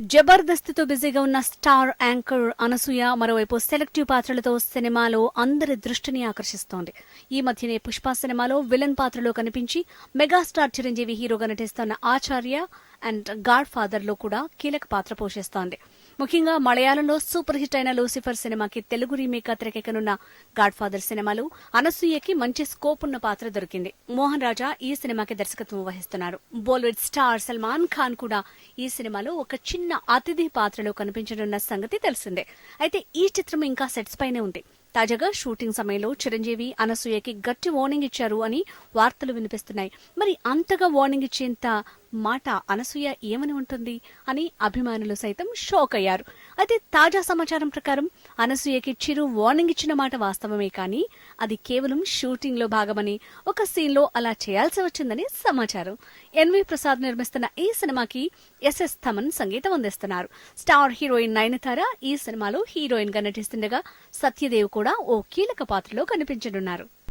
జబర్దస్త్తో బిజీగా ఉన్న star anchor Anasuya మరోవైపు సెలెక్టివ్ పాత్రలతో సినిమాలో అందరి దృష్టిని ఆకర్షిస్తోంది. ఈ మధ్యనే పుష్ప సినిమాలో విలన్ పాత్రలో కనిపించి మెగాస్టార్ చిరంజీవి హీరోగా నటిస్తున్న ఆచార్య అండ్ గాడ్ ఫాదర్లో కూడా కీలక పాత్ర పోషిస్తోంది. ముఖ్యంగా మలయాళంలో సూపర్ హిట్ అయిన లూసిఫర్ సినిమాకి తెలుగు రీమేక్ తెరకెక్కనున్న గాడ్ ఫాదర్ సినిమాలో అనసూయకి మంచి స్కోప్ ఉన్న పాత్ర దొరికింది. మోహన్ రాజా ఈ సినిమాకి దర్శకత్వం వహిస్తున్నారు. బాలీవుడ్ స్టార్ సల్మాన్ ఖాన్ కూడా ఈ సినిమాలో ఒక చిన్న అతిథి పాత్రలో కనిపించనున్న సంగతి తెలిసిందే. అయితే ఈ చిత్రం ఇంకా సెట్స్ పైనే ఉంది. తాజాగా షూటింగ్ సమయంలో చిరంజీవి అనసూయకి గట్టి వార్నింగ్ ఇచ్చారు అని వార్తలు వినిపిస్తున్నాయి. మరి అంతగా వార్నింగ్ ఇచ్చేంత మాట అనసూయ ఏమని ఉంటుంది అని అభిమానులు సైతం షాక్ అయ్యారు. అయితే తాజా సమాచారం ప్రకారం అనసూయకి చిరు వార్నింగ్ ఇచ్చిన మాట వాస్తవమే కానీ అది కేవలం షూటింగ్లో భాగమని ఒక సీన్లో అలా చేయాల్సి వచ్చిందని సమాచారం. ఎన్వి ప్రసాద్ నిర్మిస్తున్న ఈ సినిమాకి ఎస్ఎస్ థమన్ సంగీతం అందిస్తున్నారు. స్టార్ హీరోయిన్ నయనతార ఈ సినిమాలో హీరోయిన్గా నటిస్తుండగా సత్యదేవ్ కూడా కూడా ఓ కీలక పాత్రలో కనిపించనున్నారు.